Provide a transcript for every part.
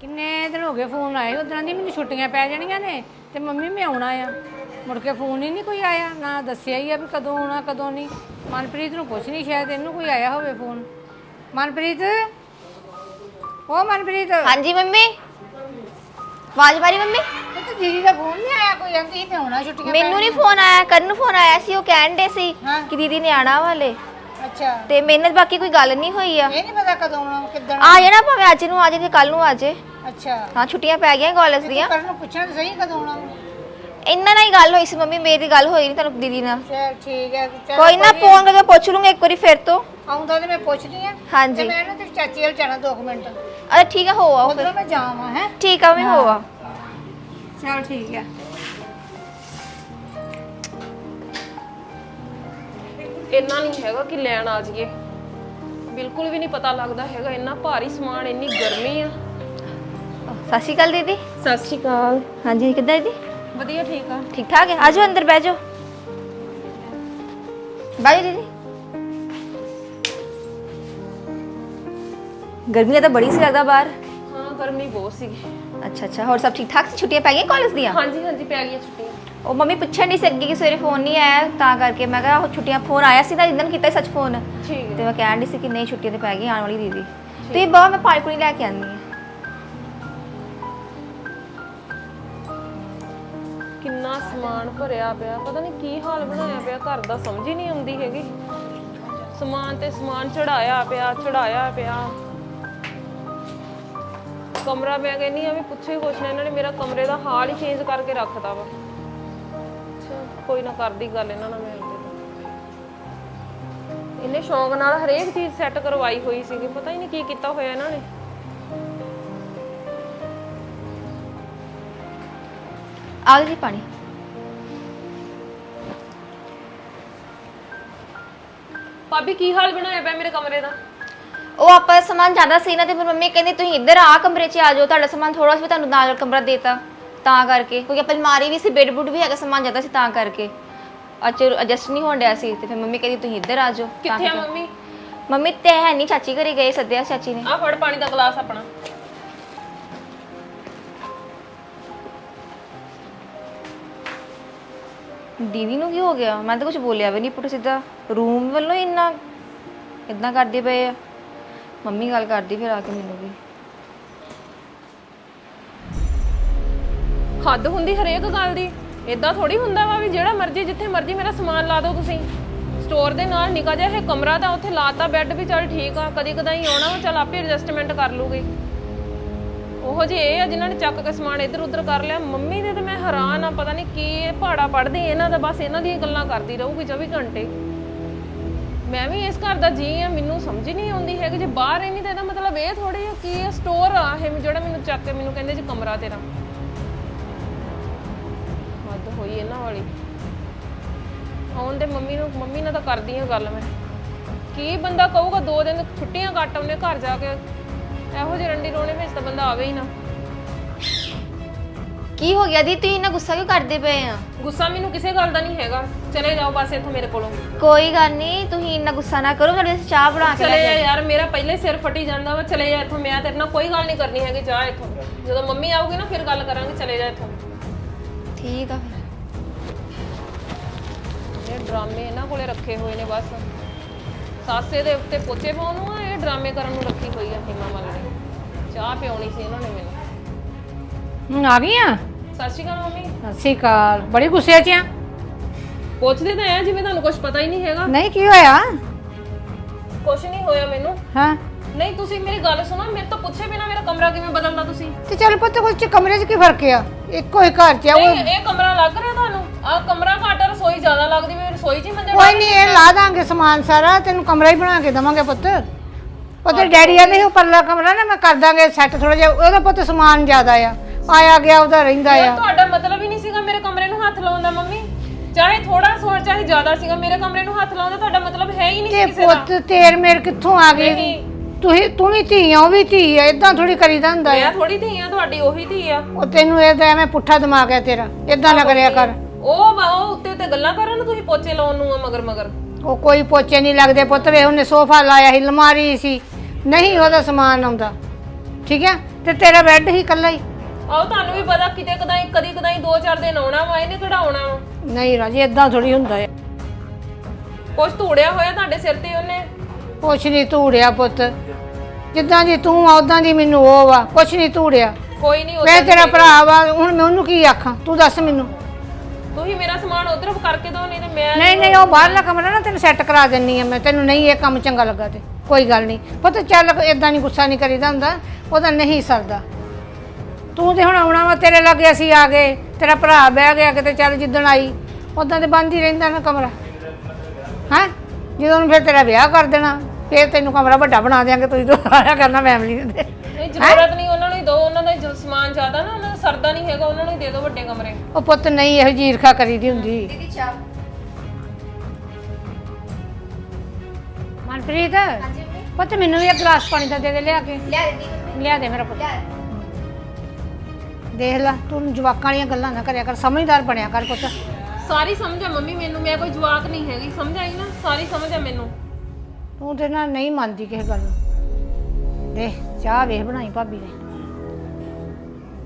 ਕਿੰਨੇ ਦਿਨ ਹੋ ਗਏ ਫੋਨ ਆਏ ਉਦੋਂ ਦੀ ਮੈਨੂੰ ਛੁੱਟੀਆਂ ਪੈ ਜਾਣੀਆਂ ਨੇ ਤੇ ਮੰਮੀ ਮੈਂ ਆਉਣਾ ਆ। ਮੁੜ ਕੇ ਫੋਨ ਹੀ ਨਹੀਂ ਕੋਈ ਆਇਆ ਨਾ ਦੱਸਿਆ ਹੀ ਆ ਵੀ ਕਦੋਂ ਆਉਣਾ ਕਦੋਂ ਨਹੀਂ। ਮਨਪ੍ਰੀਤ ਨੂੰ ਪੁੱਛ ਨਹੀਂ ਸ਼ਾਇਦ ਇਹਨੂੰ ਕੋਈ ਆਇਆ ਹੋਵੇ ਫੋਨ। ਮਨਪ੍ਰੀਤ? ਉਹ ਮਨਪ੍ਰੀਤ। ਹਾਂਜੀ ਮੰਮੀ। ਆਵਾਜ਼ ਮਾਰੀ ਮੰਮੀ। ਤਾਂ ਦੀਦੀ ਦਾ ਫੋਨ ਨਹੀਂ ਆਇਆ ਕੋਈ? ਕਹਿੰਦੀ ਸੀ ਮੈਂ ਆਉਣਾ ਛੁੱਟੀਆਂ ਮੈਨੂੰ ਨਹੀਂ ਫੋਨ ਆਇਆ ਕਰਨ ਨੂੰ ਫੋਨ ਆਇਆ ਸੀ ਉਹ ਕਹਿਣ ਦੇ ਸੀ ਹਾਂ। ਕਿ ਦੀਦੀ ਨੇ ਆਣਾ ਵਾਲੇ। ਅੱਛਾ। ਤੇ ਮੇਰੇ ਨਾਲ ਬਾਕੀ ਕੋਈ ਗੱਲ ਨਹੀਂ ਹੋਈ ਆ। ਇਹ ਨਹੀਂ ਪਤਾ ਕਦੋਂ ਆਉਣਾ ਕਿੱਦਣ ਆ ਜਾਣਾ ਭਾਵੇਂ ਅੱਜ ਨੂੰ ਆ ਜਾਏ ਤੇ ਕੱਲ ਨੂੰ ਆ ਜਾਏ ਅੱਛਾ। ਹਾਂ ਛੁੱਟੀਆਂ ਪੈ ਗਈਆਂ ਕਾਲਜ ਦੀਆਂ। ਕਰਨ ਨੂੰ ਪੁੱਛਣਾ ਤਾਂ ਸਹੀ ਕਦੋਂ ਆਉਣਾ ਇੰਨਾ ਨਾਲ ਹੀ ਗੱਲ ਹੋਈ ਸੀ ਮੰਮੀ ਮੇਰੀ ਗੱਲ ਹੋਈ ਨਹੀਂ ਤੁਹਾਨੂੰ ਦੀਦੀ ਨਾਲ। ਚਲ ਠੀਕ ਹੈ ਚੱਲ ਕੋਈ ਨਾ ਫੋਨ ਕਰਕੇ ਪੁੱਛ ਲੂੰਗਾ ਇੱਕ ਵਾਰੀ ਫਿਰ ਤੋਂ। ਆਉਂਦਾ ਤੇ ਮੈਂ ਪੁੱਛਦੀ ਆ ਤੇ ਹਾਂਜੀ। ਮੈਂ ਨਾ ਤੇਰੀ ਚਾਚੀ ਵੱਲ ਜਾਣਾ 2 ਮਿੰਟ। ਅਰੇ ਠੀਕ ਆ ਹੋ ਆਓ ਫਿਰ। ਉਧਰੋਂ ਮੈਂ ਜਾਵਾਂ ਹੈ? ਠੀਕ ਆ ਮੈਂ ਹੋ ਆ ਚਲ ਠੀਕ ਹੈ। ਇੰਨਾ ਨਹੀਂ ਹੈਗਾ ਕਿ ਲੈਣ ਆ ਜਾਈਏ। ਬਿਲਕੁਲ ਵੀ ਨਹੀਂ ਪਤਾ ਲੱਗਦਾ ਹੈਗਾ ਇੰਨਾ ਭਾਰੀ ਸਮਾਨ ਇੰਨੀ ਗਰਮੀ ਆ। ਸਤਿ ਸ਼੍ਰੀ ਅਕਾਲ ਦੀਦੀ। ਸਤਿ ਸ਼੍ਰੀ ਅਕਾਲ। ਹਾਂਜੀ ਕਿੱਦਾਂ ਦੀਦੀ? ਵਧੀਆ ਠੀਕ ਆ। ਠੀਕ ਠਾਕ ਹੈ? ਆਜੋ ਅੰਦਰ ਬਹਿ ਜਾਓ। ਬਾਈ ਦੀਦੀ। ਗਰਮੀ ਤਾਂ ਬੜੀ ਸੀ ਲੱਗਦਾ ਬਾਹਰ। ਹਾਂ ਗਰਮੀ ਬਹੁਤ ਸੀਗੀ। ਅੱਛਾ ਅੱਛਾ ਹੋਰ ਸਭ ਠੀਕ ਠਾਕ ਸੀ? ਛੁੱਟੀਆਂ ਪੈ ਗਈਆਂ ਕਾਲਜ ਦੀਆਂ? ਹਾਂਜੀ ਹਾਂਜੀ ਪੈ ਗਈਆਂ ਛੁੱਟੀਆਂ। ਉਹ ਮੰਮੀ ਪੁੱਛਣ ਨਹੀਂ ਸਕੀ ਕਿ ਸਵੇਰੇ ਫੋਨ ਨਹੀਂ ਆਇਆ ਤਾਂ ਕਰਕੇ ਮੈਂ ਕਿਹਾ ਉਹ ਛੁੱਟੀਆਂ ਫੋਨ ਆਇਆ ਸੀ ਤਾਂ ਜਿੰਦਨ ਕੀਤਾ ਸੀ ਸੱਚ ਫੋਨ ਠੀਕ ਤੇ ਮੈਂ ਕਹਿਣ ਨਹੀਂ ਸੀ ਕਿ ਨਹੀਂ ਛੁੱਟੀਆਂ ਤੇ ਪੈ ਗਈਆਂ ਆਉਣ ਵਾਲੀ ਦੀਦੀ। ਤੇ ਬਾਹਰ ਮੈਂ ਪਾਣੀ ਪੂਣੀ ਲੈ ਕੇ ਆਉਂਦੀ ਹਾਂ। ਕਿੰਨਾ ਸਮਾਨ ਭਰਿਆ ਪਿਆ ਪਤਾ ਨਹੀਂ ਕੀ ਹਾਲ ਬਣਾਇਆ ਪਿਆ ਘਰ ਦਾ ਸਮਝ ਹੀ ਨਹੀਂ ਆਉਂਦੀ ਹੈਗੀ। ਸਮਾਨ ਤੇ ਸਮਾਨ ਚੜਾਇਆ ਪਿਆ ਚੜਾਇਆ ਪਿਆ। ਕਮਰਾ ਮੈਂ ਕਹਿੰਦੀ ਆ ਵੀ ਪੁੱਛੇ ਕੁਛ ਨਾ ਇਹਨਾਂ ਨੇ ਮੇਰਾ ਕਮਰੇ ਦਾ ਹਾਲ ਹੀ ਚੇਂਜ ਕਰਕੇ ਰੱਖਤਾ ਵਾ। ਕੋਈ ਨਾ ਕਰਦੀ ਗੱਲ ਇਹਨਾਂ ਨਾਲ ਮੈਂ ਅੱਗੇ। ਇੰਨੇ ਸ਼ੌਂਕ ਨਾਲ ਹਰੇਕ ਚੀਜ਼ ਸੈੱਟ ਕਰਵਾਈ ਹੋਈ ਸੀਗੀ ਪਤਾ ਹੀ ਨਹੀਂ ਕੀ ਕੀਤਾ ਹੋਇਆ ਇਹਨਾਂ ਨੇ। ਆ ਜੀ ਪਾਣੀ। ਭਾਬੀ ਕੀ ਹਾਲ ਬਣਾਇਆ ਪਿਆ ਮੇਰੇ ਕਮਰੇ ਦਾ? ਉਹ ਆਪਾਂ ਦਾ ਸਮਾਨ ਜ਼ਿਆਦਾ ਸੀ ਨਾ ਤੇ ਫਿਰ ਮੰਮੀ ਕਹਿੰਦੀ ਤੁਸੀਂ ਇੱਧਰ ਆ ਕਮਰੇ 'ਚ ਆ ਜਾਓ ਤੁਹਾਡਾ ਸਮਾਨ ਥੋੜਾ ਸੀ ਤੁਹਾਨੂੰ ਨਾਲ ਕਮਰਾ ਦੇਤਾ ਤਾਂ ਕਰਕੇ ਕਿਉਂਕਿ ਆਪਾਂ ਅਲਮਾਰੀ ਵੀ ਸੀ ਬੈੱਡ ਬੁੱਡ ਵੀ ਹੈਗਾ ਸਮਾਨ ਜ਼ਿਆਦਾ ਸੀ ਤਾਂ ਕਰਕੇ। ਅੱਜ ਐਡਜਸਟ ਨਹੀਂ ਹੋਣ ਡਿਆ ਸੀ ਤੇ ਫਿਰ ਮੰਮੀ ਕਹਿੰਦੀ ਤੁਸੀਂ ਇੱਧਰ ਆ ਜਾਓ। ਤਾਂ ਕਿੱਥੇ ਆ ਕਰਕੇ- ਮੰਮੀ? ਮੰਮੀ ਤੇ ਹੈ ਨਹੀਂ ਚਾਚੀ ਘਰੇ ਗਏ ਸੱਦਿਆ ਚਾਚੀ ਨੇ। ਆ ਫੜ ਪਾਣੀ ਦਾ ਗਲਾਸ ਆਪਣਾ। ਦੀਦੀ ਨੂੰ ਕੀ ਹੋ ਗਿਆ? ਮੈਂ ਤਾਂ ਕੁਝ ਬੋਲਿਆ ਵੀ ਨਹੀਂ ਪੁੱਟ ਸਿੱਧਾ। ਰੂਮ ਵੱਲੋਂ ਹੀ ਇੰਨਾ ਇਦਾਂ ਕਰਦੇ ਪਏ ਆ। ਮੰਮੀ ਗੱਲ ਕਰਦੀ ਫਿਰ ਆ ਕੇ ਮੈਨੂੰ ਵੀ ਹੱਦ ਹੁੰਦੀ ਹਰੇਕ ਗੱਲ ਦੀ। ਇਦਾਂ ਥੋੜੀ ਹੁੰਦਾ ਵਾ ਵੀ ਜਿਹੜਾ ਮਰਜ਼ੀ, ਜਿੱਥੇ ਮਰਜ਼ੀ ਮੇਰਾ ਸਮਾਨ ਲਾ ਦਿਓ ਤੁਸੀਂ। ਸਟੋਰ ਦੇ ਨਾਲ ਨਿਕਾ ਜਿਹਾ ਇਹ ਕਮਰਾ ਤਾਂ ਉੱਥੇ ਲਾਤਾ ਬੈੱਡ ਵੀ ਚੱਲ ਠੀਕ ਆ, ਕਦੀ ਕਦਾਈ ਆਉਣਾ ਵਾ, ਚੱਲ ਆਪੇ ਐਡਜਸਟਮੈਂਟ ਕਰ ਲੂਗੀ। ਉਹੋ ਜਿਹੇ ਇਹ ਆ ਜਿਨ੍ਹਾਂ ਨੇ ਚੱਕ ਕੇ ਸਮਾਨ ਇੱਧਰ ਉੱਧਰ ਕਰ ਲਿਆ। ਮੰਮੀ ਦੇ ਤੇ ਮੈਂ ਹੈਰਾਨ ਆ, ਪਤਾ ਨਹੀਂ ਕੀ ਇਹ ਪਹਾੜਾ ਪੜਦੇ ਇਹਨਾਂ ਦਾ, ਬਸ ਇਹਨਾਂ ਦੀਆਂ ਗੱਲਾਂ ਕਰਦੀ ਰਹੂਗੀ 24 ਘੰਟੇ। ਮੈਂ ਵੀ ਇਸ ਘਰ ਦਾ ਜੀ ਆ, ਮੈਨੂੰ ਸਮਝ ਹੀ ਨਹੀਂ ਆਉਂਦੀ ਹੈਗੀ। ਜੇ ਬਾਹਰ ਰਹਿੰਦੀ ਤਾਂ ਇਹਦਾ ਮਤਲਬ ਇਹ ਥੋੜੀ ਆ ਇਹ ਸਟੋਰ ਆ, ਇਹ ਜਿਹੜਾ ਮੈਨੂੰ ਚੱਕ ਕੇ ਮੈਨੂੰ ਕਹਿੰਦੇ ਜੀ ਕਮਰਾ ਤੇਰਾ। ਹੋਈ ਇਹਨਾਂ ਵਾਲੀ। ਆਉਣ ਦੇ ਮੰਮੀ ਨੂੰ ਮੰਮੀ ਨਾਲ ਤਾਂ ਕਰਦੀ ਆ ਗੱਲ ਮੈਂ। ਕੀ ਬੰਦਾ ਕਹੂਗਾ ਦੋ ਦਿਨ ਛੁੱਟੀਆਂ ਕੱਟ ਆਉਂਦੇ ਘਰ ਜਾ ਕੇ। ਇਹੋ ਜਿਹੇ ਰੰਡੀ ਰੋਣੇ ਵਿੱਚ ਤਾਂ ਬੰਦਾ ਆਵੇ ਹੀ ਨਾ। ਕੀ ਹੋ ਗਿਆ ਦੀ ਤੁਸੀਂ ਇੰਨਾ ਗੁੱਸਾ ਕਿਉਂ ਕਰਦੇ ਪਏ ਆ? ਗੁੱਸਾ ਮੈਨੂੰ ਕਿਸੇ ਗੱਲ ਦਾ ਨਹੀਂ ਹੈਗਾ। ਚਲੇ ਜਾਓ ਬਸ ਇੱਥੋਂ ਮੇਰੇ ਕੋਲੋਂ। ਕੋਈ ਗੱਲ ਨਹੀਂ ਤੁਸੀਂ ਇੰਨਾ ਗੁੱਸਾ ਨਾ ਕਰੋ ਤੁਹਾਡੇ ਵਾਸਤੇ ਚਾਹ ਬਣਾ ਕੇ ਲੈ ਚਲੇ ਕੇ ਯਾਰ ਮੇਰਾ ਪਹਿਲੇ ਸਿਰ ਫਟੀ ਜਾਂਦਾ ਵਾ ਚਲੇ ਜਾ ਇੱਥੋਂ। ਮੈਂ ਤੇਰੇ ਨਾਲ ਕੋਈ ਗੱਲ ਨਹੀਂ ਕਰਨੀ ਹੈਗੀ ਜਾ ਇੱਥੋਂ। ਜਦੋਂ ਮੰਮੀ ਆਊਗੀ ਨਾ ਫਿਰ ਗੱਲ ਕਰਾਂਗੇ ਚਲੇ ਜਾ ਇੱਥੋਂ। ਠੀਕ ਆ ਫਿਰ। ਇਹ ਡਰਾਮੇ ਇਹਨਾਂ ਕੋਲੇ ਰੱਖੇ ਹੋਏ ਨੇ ਬਸ। ਸਾਸੇ ਦੇ ਉੱਤੇ ਪੋਚੇ ਪਾਉਣ ਨੂੰ ਆ ਇਹ ਡਰਾਮੇ ਕਰਨ ਨੂੰ ਰੱਖੀ ਹੋਈ ਆ ਹਿਮਾ ਮਲ ਨੇ। ਚਾਹ ਪਿਉਣੀ ਸੀ ਇਹਨਾਂ ਨੇ ਮੈਨੂੰ। ਹੁਣ ਆ ਗਈਆਂ? ਸਤਿ ਸ਼੍ਰੀ ਅਕਾਲ ਮੰਮੀ। ਸਤਿ ਸ਼੍ਰੀ ਅਕਾਲ। ਬੜੀ ਗੁੱਸੇ 'ਚ ਆ? ਪੁੱਛਦੇ ਤਾਂ ਆ ਜਿਵੇਂ ਤੁਹਾਨੂੰ ਕੁਝ ਪਤਾ ਹੀ ਨਹੀਂ ਹੈਗਾ। ਨਹੀਂ ਕੀ ਹੋਇਆ? ਕੁਝ ਨਹੀਂ ਹੋਇਆ ਮੈਨੂੰ। ਹਾਂ। ਨਹੀਂ ਤੁਸੀਂ ਮੇਰੀ ਗੱਲ ਸੁਣੋ ਮੇਰੇ ਤੋਂ ਪੁੱਛੇ ਬਿਨਾ ਮੇਰਾ ਕਮਰਾ ਕਿਵੇਂ ਬਦਲਦਾ ਤੁਸੀਂ? ਤੇ ਚੱਲ ਪੁੱਤ ਕੁਛ ਕਮਰੇ 'ਚ ਕੀ ਫ਼ਰਕ ਆ? ਇੱਕੋ ਹੀ ਘਰ 'ਚ ਆ ਉਹ ਨਹੀਂ ਇਹ ਕਮਰਾ ਲੱਗ ਰਿਹਾ ਤੁਹਾਨੂੰ? ਆਹ ਕਮਰਾ ਘੱਟ ਆ, ਰਸੋਈ ਜ਼ਿਆਦਾ ਲੱਗਦੀ ਵੀ ਰਸੋਈ 'ਚ ਹੀ ਮੰਜਾ ਕੋਈ ਨਹੀਂ ਇਹ ਲਾ ਦਾਂਗੇ ਸਮਾਨ ਸਾਰਾ ਤੈਨੂੰ ਕਮਰਾ ਹੀ ਬਣਾ ਕੇ ਦਵਾਂਗੇ ਪੁੱਤ। ਉਹਦੇ ਡੈਡੀ ਆ ਨਹੀਂ ਪਰਲਾ ਕਮਰਾ ਨਾ ਮੈਂ ਕਰ ਦਾਂਗੇ ਸੈੱਟ ਥੋੜਾ ਜਿਹਾ ਉਹਦਾ ਪੁੱਤ ਸਮਾਨ ਜ਼ਿਆਦਾ ਆ। ਆਇਆ ਗਿਆ ਉਹਦਾ ਰਹਿੰਦਾ ਯਾਰ ਆ। ਤੁਹਾਡਾ ਮਤਲਬ ਹੀ ਨਹੀਂ ਸੀਗਾ ਮੇਰੇ ਕਮਰੇ ਨੂੰ ਹੱਥ ਲਾਉਣ ਦਾ ਮੰਮੀ। ਚਾਹੇ ਥੋੜਾ ਸੋਚ ਚਾਹੇ ਜ਼ਿਆਦਾ ਸੀਗਾ ਮੇਰੇ ਕਮਰੇ ਨੂੰ ਹੱਥ ਲਾਉਣ ਦਾ ਤੁਹਾਡਾ ਮਤਲਬ ਹੈ ਹੀ ਨਹੀਂ ਤੇ ਸੀ ਕਿਸੇ ਦਾ। ਪੁੱਤ ਤੇਰ ਮੇਰ ਕਿੱਥੋਂ ਆ ਗਈ ਨਹੀਂ। ਤੁਸੀਂ ਤੂੰ ਵੀ ਧੀ ਆ ਉਹ ਵੀ ਧੀ ਆ ਇਦਾਂ ਥੋੜੀ ਕਰੀਦਾ ਹੁੰਦਾ ਆ। ਮੈਂ ਥੋੜੀ ਧੀ ਆ ਤੁਹਾਡੀ ਉਹੀ ਧੀ ਆ। ਉਹ ਤੈਨੂੰ ਇਹਦਾ ਐਵੇਂ ਪੁੱਠਾ ਦਿਮਾਗ ਹੈ ਤੇਰਾ ਇਦਾਂ ਨਾ ਕਰਿਆ ਕਰ। ਉਹ ਵਾ- ਉਹ ਉੱਤੇ ਉੱਤੇ ਗੱਲਾਂ ਕਰਨ ਨੂੰ ਤੁਸੀਂ ਪੋਚੇ ਲਾਉਣ ਨੂੰ ਆ ਮਗਰ ਮਗਰ? ਉਹ ਕੋਈ ਪੋਚੇ ਨਹੀਂ ਲੱਗਦੇ ਪੁੱਤ ਵੇ ਉਹਨੇ ਸੋਫਾ ਲਾਇਆ ਸੀ ਅਲਮਾਰੀ ਸੀ। ਨਹੀਂ ਉਹਦਾ ਸਮਾਨ ਆਉਂਦਾ। ਠੀਕ ਹੈ? ਤੇ ਤੇਰਾ ਬੈੱਡ ਹੀ ਇਕੱਲਾ ਹੀ। ਆਓ ਤੁਹਾਨੂੰ ਵੀ ਪਤਾ ਕਿਤੇ ਕਦਾਈ ਕਦੀ ਕਦਾਈ ਦੋ ਚਾਰ ਦਿਨ ਆਉਣਾ ਵਾ ਇਹਨੇ ਵਾ? ਨਹੀਂ ਰਾਜੀ ਇਦਾਂ ਥੋੜੀ ਹੁੰਦਾ ਹੈ। ਕੁਛ ਧੂੜਿਆ ਹੋਇਆ ਤੁਹਾਡੇ ਸਿਰ ਤੇ ਉਹਨੇ? ਕੁਛ ਨਹੀਂ ਧੂੜਿਆ ਪੁੱਤ। ਜਿੱਦਾਂ ਦੀ ਤੂੰ ਆ ਉਦਾਂ ਦੀ ਮੈਨੂੰ ਉਹ ਵਾ ਕੁਛ ਨਹੀਂ ਧੂੜਿਆ। ਕੋਈ ਨਹੀਂ ਮੈਂ ਤੇਰਾ ਭਰਾ ਵਾ ਹੁਣ ਮੈਂ ਉਹਨੂੰ ਕੀ ਆਖਾਂ? ਤੂੰ ਦੱਸ ਮੈਨੂੰ। ਤੁਸੀਂ ਮੇਰਾ ਸਮਾਨ ਉਧਰ ਕਰਕੇ ਦਿਓ ਨਹੀਂ ਤੇ ਮੈਂ ਨਹੀਂ ਨਹੀਂ ਉਹ ਬਾਹਰਲਾ ਕਮਰਾ ਨਾ ਤੈਨੂੰ ਸੈੱਟ ਕਰਾ ਦਿੰਨੀ ਆ ਮੈਂ। ਤੈਨੂੰ ਨਹੀਂ ਇਹ ਕੰਮ ਚੰਗਾ ਲੱਗਾ ਤੇ। ਕੋਈ ਗੱਲ ਨਹੀਂ। ਪੁੱਤ ਚੱਲ ਇਦਾਂ ਨਹੀਂ ਗੁੱਸਾ ਨਹੀਂ ਕਰੀਦਾ ਹੁੰਦਾ। ਉਹਦਾ ਨਹੀਂ ਸਰਦਾ। ਤੂੰ ਤੇ ਹੁਣ ਆਉਣਾ ਵਾ ਤੇਰੇ ਲੱਗੇ ਅਸੀਂ ਆ ਗਏ। ਤੇਰਾ ਭਰਾ ਬਹਿ ਗਿਆ ਕਿਤੇ ਚੱਲ ਜਿੱਦਣ ਆਈ। ਉਦਾਂ ਤੇ ਬੰਦ ਹੀ ਰਹਿੰਦਾ ਨਾ ਕਮਰਾ। ਹੈਂ? ਜਦੋਂ ਨੂੰ ਫਿਰ ਤੇਰਾ ਵਿਆਹ ਕਰ ਦੇਣਾ ਫਿਰ ਤੈਨੂੰ ਕਮਰਾ ਵੱਡਾ ਬਣਾ ਦਿਆਂਗੇ ਤੁਸੀਂ ਦੋ ਆਇਆ ਕਰਨਾ ਫੈਮਿਲੀ ਦੇ। ਨਹੀਂ ਜ਼ਰੂਰਤ ਨਹੀਂ ਉਹਨਾਂ ਹੀ ਦਿਓ ਉਹਨਾਂ ਦਾ ਜੋ ਸਮਾਨ ਜ਼ਿਆਦਾ ਨਾ ਉਹਨਾਂ ਦਾ ਸਰਦਾ ਨਹੀਂ ਹੈਗਾ ਉਹਨਾਂ ਨੂੰ ਹੀ ਦੇ ਦਿਓ ਵੱਡੇ ਕਮਰੇ। ਉਹ ਪੁੱਤ ਨਹੀਂ ਇਹੋ ਈਰਖਾ ਕਰੀਦੀ ਹੁੰਦੀ। ਦੀਦੀ ਚਾਹ। ਮਨਪ੍ਰੀਤ? ਹਾਂਜੀ ਮੰਮੀ? ਪੁੱਤ ਮੈਨੂੰ ਵੀ ਇੱਕ ਗਲਾਸ ਪਾਣੀ ਦਾ ਦੇ ਦੇ ਲਿਆ ਕੇ। ਲਿਆ ਦਿੱਤੀ ਮੰਮੀ। ਲਿਆ ਦੇ ਮੇਰਾ ਪੁੱਤ। ਲਿਆ ਦੇਖ ਲੈ ਤੂੰ ਜਵਾਕਾਂ ਵਾਲੀਆਂ ਗੱਲਾਂ ਨਾ ਕਰਿਆ ਕਰ ਸਮਝਦਾਰ ਬਣਿਆ ਕਰ ਪੁੱਤ। ਸਾਰੀ ਸਮਝ ਆ ਮੰਮੀ ਮੈਨੂੰ ਮੈਂ ਕੋਈ ਜਵਾਕ ਨਹੀਂ ਹੈਗੀ ਸਮਝ ਆਈ ਨਾ? ਸਾਰੀ ਸਮਝ ਆ ਮੈਨੂੰ। ਤੂੰ ਤੇ ਨਾ ਨਹੀਂ ਮੰਨਦੀ ਕਿਸੇ ਗੱਲ ਨੂੰ। ਦੇਖ ਚਾਹ ਵੇਖ ਬਣਾਈ ਭਾਬੀ ਨੇ।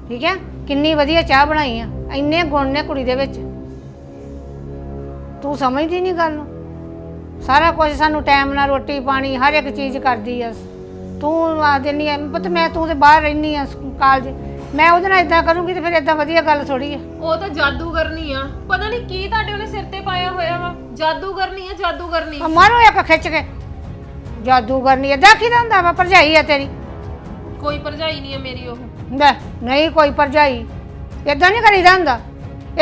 ਠੀਕ ਹੈ? ਕਿੰਨੀ ਵਧੀਆ ਚਾਹ ਬਣਾਈ ਆ। ਇੰਨੇ ਗੁਣ ਨੇ ਕੁੜੀ ਦੇ ਵਿੱਚ। ਤੂੰ ਸਮਝਦੀ ਨਹੀਂ ਗੱਲ ਨੂੰ? ਸਾਰਾ ਕੁਝ ਸਾਨੂੰ ਟਾਈਮ ਨਾਲ ਰੋਟੀ ਪਾਣੀ ਹਰ ਇੱਕ ਚੀਜ਼ ਕਰਦੀ ਆ। ਤੂੰ ਆ ਦਿੰਨੀ ਆ। ਪੁੱਤ ਮੈਂ ਤੂੰ ਤੇ ਬਾਹਰ ਰਹਿਨੀ ਆ ਕਾਲਜ ਮੈਂ ਉਹਦੇ ਨਾਲ ਇਦਾਂ ਕਰੂੰਗੀ ਤੇ ਫਿਰ ਇਦਾਂ ਵਧੀਆ ਗੱਲ ਥੋੜੀ ਆ। ਉਹ ਤਾਂ ਜਾਦੂਗਰਨੀ ਆ। ਪਤਾ ਨਹੀਂ ਕੀ ਤੁਹਾਡੇ ਉਹਨੇ ਸਿਰ ਤੇ ਪਾਇਆ ਹੋਇਆ ਵਾ। ਜਾਦੂਗਰਨੀ ਆ ਜਾਦੂਗਰਨੀ। ਆ ਮਾਰੋ ਇੱਕ ਖਿੱਚ ਕੇ। ਜਾਦੂ ਕਰਨੀ ਏਦਾਂ ਕਿਹਦਾ ਹੁੰਦਾ ਵਾ? ਭਰਜਾਈ ਆ ਤੇਰੀ। ਕੋਈ ਭਰਜਾਈ ਨਹੀਂ ਆ ਮੇਰੀ ਉਹ। ਲੈ ਨਹੀਂ ਕੋਈ ਭਰਜਾਈ ਏਦਾਂ ਨਹੀਂ ਕਰੀਦਾ ਹੁੰਦਾ।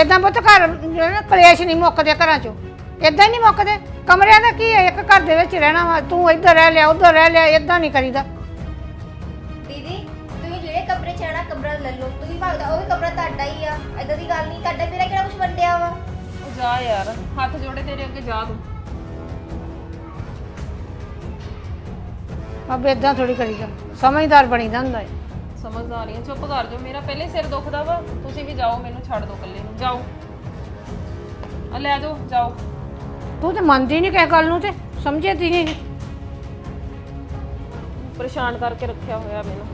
ਏਦਾਂ ਪੁੱਤ ਘਰ ਜਿਹੜਾ ਨਾ ਕਲੇਸ਼ ਨਹੀਂ ਮੁੱਕਦੇ ਘਰਾਂ ਚੋਂ। ਹੀ ਨਹੀਂ ਮੁੱਕਦੇ। ਕਮਰਿਆਂ ਦਾ ਕੀ ਹੈ? ਇੱਕ ਘਰ ਦੇ ਵਿੱਚ ਰਹਿਣਾ ਵਾ ਤੂੰ ਇੱਧਰ ਰਹਿ ਲਿਆ ਉੱਧਰ ਰਹਿ ਲਿਆ ਏਦਾਂ ਨਹੀਂ ਕਰੀਦਾ। ਦੀਦੀ ਤੁਸੀਂ ਜਿਹੜੇ ਕਮਰੇ 'ਚ ਕਮਰਾ ਲੈ ਲਓ। ਤੁਸੀਂ ਭਾਗਦਾ ਉਹ ਵੀ ਕਮਰਾ ਤੁਹਾਡਾ ਹੀ ਆ। ਐਦਾਂ ਦੀ ਗੱਲ ਨਹੀਂ ਤੁਹਾਡਾ ਮੇਰਾ ਕਿਹੜਾ ਕੁਝ ਵੰਡਿਆ ਵਾ? ਉਹ ਜਾ ਯਾਰ ਹੱਥ ਜੋੜੇ ਤੇਰੇ ਅੱਗੇ ਜਾ ਤੂੰ। ਅਬ ਏਦਾਂ ਥੋੜੀ ਕਰੀਦਾ। ਸਮਝਦਾਰ ਬਣੀਦਾ ਹੁੰਦਾ ਹੈ ਸਮਝਦਾਰ ਹੀ। ਆ ਚੁੱਪ ਕਰ ਜਾਓ। ਮੇਰਾ ਪਹਿਲੇ ਸਿਰ ਦੁਖਦਾ ਵਾ। ਤੁਸੀਂ ਵੀ ਜਾਓ ਮੈਨੂੰ ਛੱਡ ਦਿਓ ਇਕੱਲੇ ਨੂੰ। ਜਾਓ। ਆ ਲੈ ਜਾਓ ਜਾਓ। ਤੂੰ ਤੇ ਮੰਨਦੀ ਨਹੀਂ ਕਿਸੇ ਗੱਲ ਨੂੰ ਤੇ ਸਮਝਦੀ ਨਹੀਂ ਪਰੇਸ਼ਾਨ ਕਰਕੇ ਰੱਖਿਆ ਹੋਇਆ ਮੈਨੂੰ।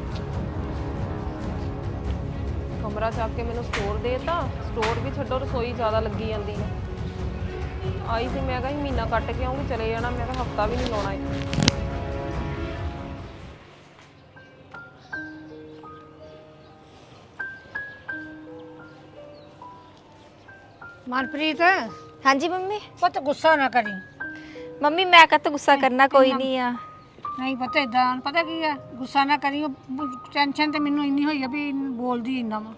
ਕਮਰਾ ਚੱਕ ਕੇ ਮੈਨੂੰ ਸਟੋਰ ਦੇਤਾ। ਸਟੋਰ ਵੀ ਛੱਡੋ ਰਸੋਈ ਜ਼ਿਆਦਾ ਲੱਗੀ ਜਾਂਦੀ ਹੈ ਆਈ ਸੀ ਮੈਂ ਕਿਹਾ ਸੀ ਮਹੀਨਾ ਕੱਟ ਕੇ ਆਉਂਗੀ ਚਲੇ ਜਾਣਾ। ਮੈਂ ਕਿਹਾ ਹਫਤਾ ਵੀ ਨਹੀਂ ਲਾਉਣਾ ਇੱਥੇ। ਮਨਪ੍ਰੀਤ? ਹਾਂਜੀ ਮੰਮੀ। ਪੁੱਤ ਗੁੱਸਾ ਨਾ ਕਰੀ। ਮੰਮੀ ਮੈਂ ਕਦ ਗੁੱਸਾ ਕਰਨਾ ਕੋਈ ਨਹੀਂ ਆ। ਨਹੀਂ ਪਤਾ ਇਦਾਂ ਪਤਾ ਕੀ ਆ? ਗੁੱਸਾ ਨਾ ਕਰੀ ਟੈਨਸ਼ਨ ਤੇ ਮੈਨੂੰ ਇੰਨੀ ਹੋਈ ਆ ਵੀ ਬੋਲਦੀ ਇੰਨਾ ਵਾ